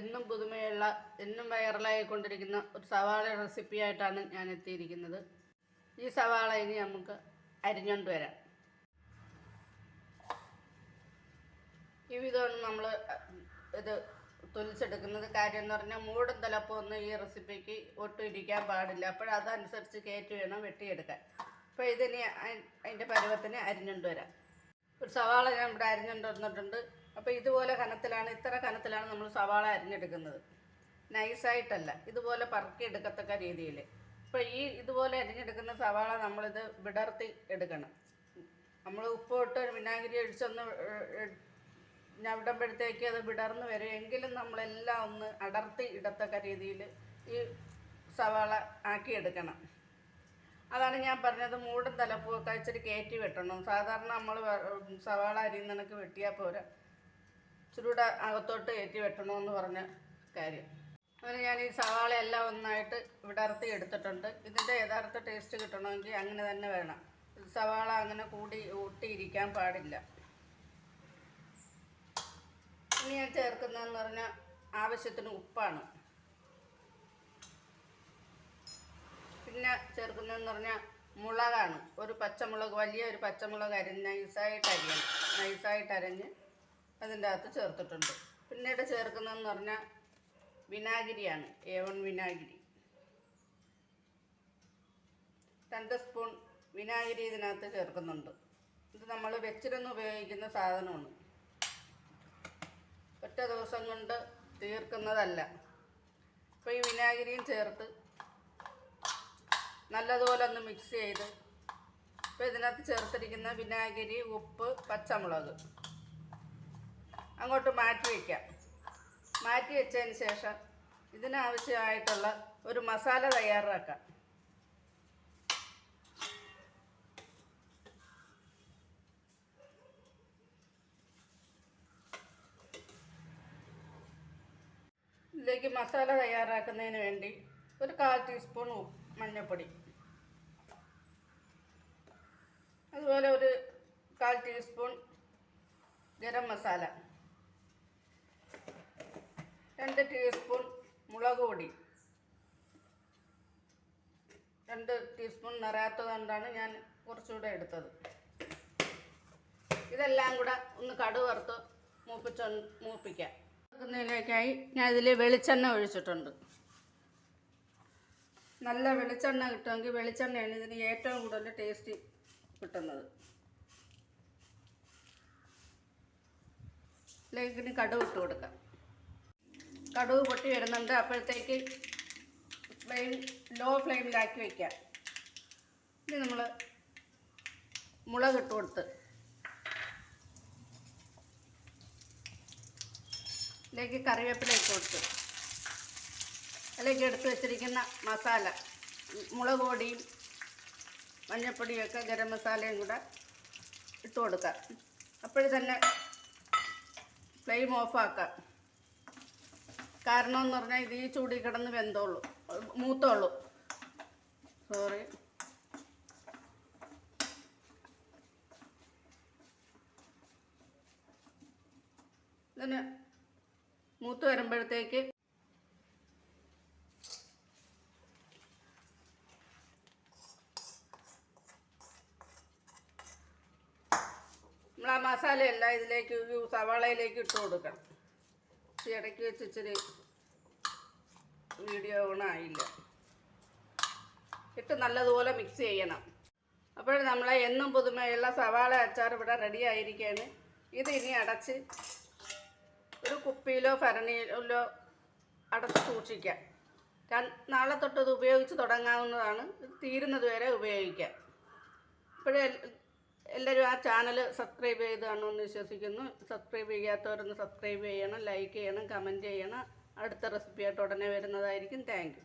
എന്നും പുതുമയുള്ള എന്നും വൈറലായിക്കൊണ്ടിരിക്കുന്ന ഒരു സവാള റെസിപ്പിയായിട്ടാണ് ഞാൻ എത്തിയിരിക്കുന്നത് ഈ സവാള ഇനി നമുക്ക് അരിഞ്ഞുകൊണ്ട് വരാം. ഈ വിധമാണ് നമ്മൾ ഇത് തൊലിച്ചെടുക്കുന്നത്. കാര്യം എന്ന് പറഞ്ഞാൽ മൂടും തലപ്പൊന്നും ഈ റെസിപ്പിക്ക് ഒട്ടും ഇരിക്കാൻ പാടില്ല. അപ്പോൾ അതനുസരിച്ച് കയറ്റി വേണം വെട്ടിയെടുക്കാൻ. അപ്പോൾ ഇതിന് അതിന്റെ പരുവത്തിന് അരിഞ്ഞുകൊണ്ട് വരാം. ഒരു സവാള ഞാൻ ഇവിടെ അരിഞ്ഞുകൊണ്ട് വന്നിട്ടുണ്ട് അപ്പോൾ ഇതുപോലെ കനത്തിലാണ് ഇത്ര കനത്തിലാണ് നമ്മൾ സവാള അരിഞ്ഞെടുക്കുന്നത്. നൈസായിട്ടല്ല ഇതുപോലെ പറക്കി എടുക്കത്തക്ക രീതിയിൽ. അപ്പോൾ ഈ ഇതുപോലെ അരിഞ്ഞെടുക്കുന്ന സവാള നമ്മളിത് വിടർത്തി എടുക്കണം. നമ്മൾ ഉപ്പ് ഇട്ട് വിനാഗിരി ഒഴിച്ചൊന്ന് ഞവിടുമ്പോഴത്തേക്ക് അത് വിടർന്ന് വരും. എങ്കിലും നമ്മളെല്ലാം ഒന്ന് അടർത്തി ഇടത്തക്ക രീതിയിൽ ഈ സവാള ആക്കി എടുക്കണം അതാണ് ഞാൻ പറഞ്ഞത് മൂടും തലപ്പൂക്ക ഇച്ചിരി കയറ്റി വെട്ടണം. സാധാരണ നമ്മൾ സവാള അരിയുന്നണക്ക് വെട്ടിയാൽ പോരാ. ഇച്ചിരി കൂടെ അകത്തോട്ട് കയറ്റി വെട്ടണമെന്ന് പറഞ്ഞ കാര്യം. അങ്ങനെ ഞാൻ ഈ സവാള എല്ലാം ഒന്നായിട്ട് വിടർത്തി എടുത്തിട്ടുണ്ട്. ഇതിന്റെ യഥാർത്ഥ ടേസ്റ്റ് കിട്ടണമെങ്കിൽ അങ്ങനെ തന്നെ വേണം. സവാള അങ്ങനെ കൂടി ഊട്ടിയിരിക്കാൻ പാടില്ല. ഇനി ഞാൻ ചേർക്കുന്നതെന്ന് പറഞ്ഞാൽ ആവശ്യത്തിന് ഉപ്പാണ്. പിന്നെ ചേർക്കുന്നതെന്ന് പറഞ്ഞാൽ മുളകാണ്. ഒരു പച്ചമുളക് വലിയ ഒരു പച്ചമുളക് അരിഞ്ഞ് നൈസായിട്ട് അരിയണം. നൈസായിട്ട് അരിഞ്ഞ് അതിന്റെ അകത്ത് ചേർത്തിട്ടുണ്ട്. പിന്നീട് ചേർക്കുന്നതെന്ന് പറഞ്ഞാൽ വിനാഗിരിയാണ്. ഏവൺ വിനാഗിരി. രണ്ട് സ്പൂൺ വിനാഗിരി ഇതിനകത്ത് ചേർക്കുന്നുണ്ട്. ഇത് നമ്മൾ വെച്ചിരുന്ന് ഉപയോഗിക്കുന്ന സാധനമാണ്. ഒറ്റ ദിവസം കൊണ്ട് തീർക്കുന്നതല്ല. അപ്പോൾ ഈ വിനാഗിരിയും ചേർത്ത് നല്ലതുപോലെ ഒന്ന് മിക്സ് ചെയ്ത്. ഇപ്പോൾ ഇതിനകത്ത് ചേർത്തിരിക്കുന്ന വിനാഗിരി ഉപ്പ് പച്ചമുളക്. അങ്ങോട്ട് മാറ്റി വയ്ക്കാം മാറ്റി വെച്ചതിന് ശേഷം ഇതിനാവശ്യമായിട്ടുള്ള ഒരു മസാല തയ്യാറാക്കാം. ഇതിലേക്ക് മസാല തയ്യാറാക്കുന്നതിന് വേണ്ടി ഒരു കാൽ ടീസ്പൂൺ മഞ്ഞൾപ്പൊടി അതുപോലെ ഒരു കാൽ ടീസ്പൂൺ ഗരം മസാല രണ്ട് ടീസ്പൂൺ മുളക് പൊടി രണ്ട് ടീസ്പൂൺ നിറയാത്തത് കൊണ്ടാണ് ഞാൻ കുറച്ചുകൂടെ എടുത്തത്. ഇതെല്ലാം കൂടെ ഒന്ന് കടു വറുത്ത് മൂപ്പിച്ച മൂപ്പിക്കാം. ഞാൻ ഇതിൽ വെളിച്ചെണ്ണ ഒഴിച്ചിട്ടുണ്ട്. നല്ല വെളിച്ചെണ്ണ കിട്ടുമെങ്കിൽ വെളിച്ചെണ്ണയാണ് ഇതിന് ഏറ്റവും കൂടുതൽ ടേസ്റ്റ് കിട്ടുന്നത് ഇതിലേക്ക് ഇനി കടുക് ഇട്ട് കൊടുക്കാം. കടുവ് പൊട്ടി വരുന്നുണ്ട്. അപ്പോഴത്തേക്ക് ഫ്ലെയിം ലോ ഫ്ലെയിമിലാക്കി വയ്ക്കാം ഇനി നമ്മൾ മുളക് ഇട്ട് കൊടുത്ത്. ഇതിലേക്ക് കറിവേപ്പില ഇട്ട് കൊടുത്ത്. അതിലേക്ക് എടുത്ത് വെച്ചിരിക്കുന്ന മസാല മുളക് പൊടിയും മഞ്ഞൾപ്പൊടിയും ഒക്കെ ഗരം മസാലയും കൂടെ ഇട്ട് കൊടുക്കാം. അപ്പോഴും തന്നെ ഫ്ലെയിം ഓഫാക്കാം. കാരണം എന്ന് പറഞ്ഞാൽ ഇത് ഈ ചൂടി കിടന്ന് വെന്തോളൂ. മൂത്തോളൂ. സോറി ഇതിന് മൂത്ത് വരുമ്പോഴത്തേക്ക് മസാലയെല്ലാം ഇതിലേക്ക് സവാളയിലേക്ക് ഇട്ട് കൊടുക്കണം. ഇടയ്ക്ക് വെച്ച് ഇച്ചിരി വീഡിയോ ഓണായില്ല ഇട്ട് നല്ലതുപോലെ മിക്സ് ചെയ്യണം. അപ്പോൾ നമ്മളെ എന്നും പുതുമയുള്ള സവാള അച്ചാർ ഇവിടെ റെഡി ആയിരിക്കുകയാണ് ഇത് ഇനി അടച്ച് ഒരു കുപ്പിയിലോ ഭരണിയിലോ അടച്ച് സൂക്ഷിക്കാം. നാളെ തൊട്ട് ഇത് ഉപയോഗിച്ച് തുടങ്ങാവുന്നതാണ്. ഇത് തീരുന്നത് വരെ ഉപയോഗിക്കാം. ഇപ്പോഴേ എല്ലാവരും ആ ചാനൽ സബ്സ്ക്രൈബ് ചെയ്ത് കാണുമെന്ന് വിശ്വസിക്കുന്നു. സബ്സ്ക്രൈബ് ചെയ്യാത്തവരൊന്ന് സബ്സ്ക്രൈബ് ചെയ്യണം ലൈക്ക് ചെയ്യണം കമന്റ് ചെയ്യണം. അടുത്ത റെസിപ്പിയായിട്ട് ഉടനെ വരുന്നതായിരിക്കും. താങ്ക്